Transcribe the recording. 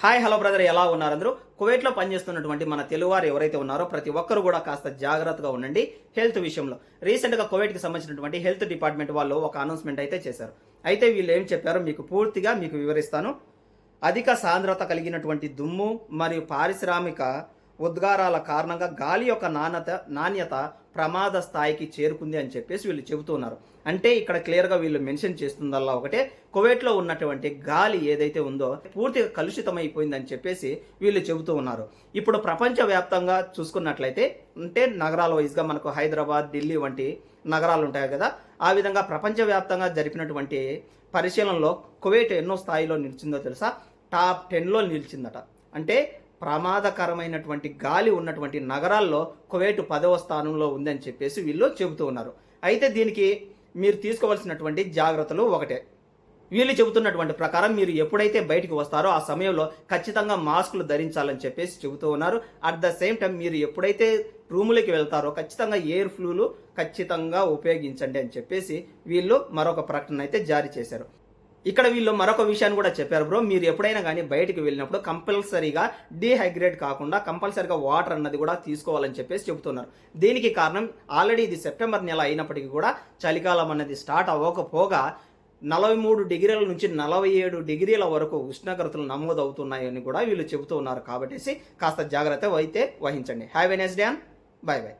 Hi hello brother ఎలా ఉన్నారు అందరూ? కువైట్లో పనిచేస్తున్నటువంటి మన తెలుగువారు ఎవరైతే ఉన్నారో ప్రతి ఒక్కరు కూడా కాస్త జాగ్రత్తగా ఉండండి హెల్త్ విషయంలో. రీసెంట్గా కువైట్కి సంబంధించినటువంటి హెల్త్ డిపార్ట్మెంట్ వాళ్ళు ఒక అనౌన్స్మెంట్ అయితే చేశారు. అయితే వీళ్ళు ఏం చెప్పారో మీకు పూర్తిగా మీకు వివరిస్తాను. అధిక సాంద్రత కలిగినటువంటి దుమ్ము మరియు పారిశ్రామిక ఉద్గారాల కారణంగా గాలి యొక్క నాణ్యత నాణ్యత ప్రమాద స్థాయికి చేరుకుంది అని చెప్పేసి వీళ్ళు చెబుతున్నారు అంటే ఇక్కడ క్లియర్గా వీళ్ళు మెన్షన్ చేస్తుందల్లా ఒకటే కువైట్లో ఉన్నటువంటి గాలి ఏదైతే ఉందో పూర్తిగా కలుషితమైపోయిందని చెప్పేసి వీళ్ళు చెబుతూ ఉన్నారు. ఇప్పుడు ప్రపంచవ్యాప్తంగా చూసుకున్నట్లయితే అంటే నగరాల వైజ్గా మనకు హైదరాబాద్ ఢిల్లీ వంటి నగరాలు ఉంటాయి కదా ఆ విధంగా ప్రపంచవ్యాప్తంగా జరిపినటువంటి పరిశీలనలో కువైట్ ఎన్నో స్థాయిలో నిలిచిందో తెలుసా? టాప్ టెన్లో నిలిచిందట. అంటే ప్రమాదకరమైనటువంటి గాలి ఉన్నటువంటి నగరాల్లో కువైట్ పదవ స్థానంలో ఉందని చెప్పేసి వీళ్ళు చెబుతూ ఉన్నారు. అయితే దీనికి మీరు తీసుకోవాల్సినటువంటి జాగ్రత్తలు ఒకటే. వీళ్ళు చెబుతున్నటువంటి ప్రకారం మీరు ఎప్పుడైతే బయటికి వస్తారో ఆ సమయంలో ఖచ్చితంగా మాస్కులు ధరించాలని చెప్పేసి చెబుతూ ఉన్నారు. అట్ ద సేమ్ టైం మీరు ఎప్పుడైతే రూములకి వెళ్తారో ఖచ్చితంగా ఎయిర్ ఫ్లూలు ఖచ్చితంగా ఉపయోగించండి అని చెప్పేసి వీళ్ళు మరొక ప్రకటన అయితే జారీ చేశారు. ఇక్కడ వీళ్ళు మరొక విషయాన్ని కూడా చెప్పారు బ్రో. మీరు ఎప్పుడైనా కానీ బయటికి వెళ్ళినప్పుడు కంపల్సరీగా డీహైడ్రేట్ కాకుండా కంపల్సరీగా వాటర్ అన్నది కూడా తీసుకోవాలని చెప్పేసి చెబుతున్నారు. దీనికి కారణం ఆల్రెడీ ఇది సెప్టెంబర్ నెల అయినప్పటికీ కూడా చలికాలం అన్నది స్టార్ట్ అవ్వకపోగా నలభై మూడు డిగ్రీల నుంచి నలభై ఏడు డిగ్రీల వరకు ఉష్ణోగ్రతలు నమోదవుతున్నాయని కూడా వీళ్ళు చెబుతూ ఉన్నారు కాబట్టి కాస్త జాగ్రత్త అయితే వహించండి. Have a nice day bye bye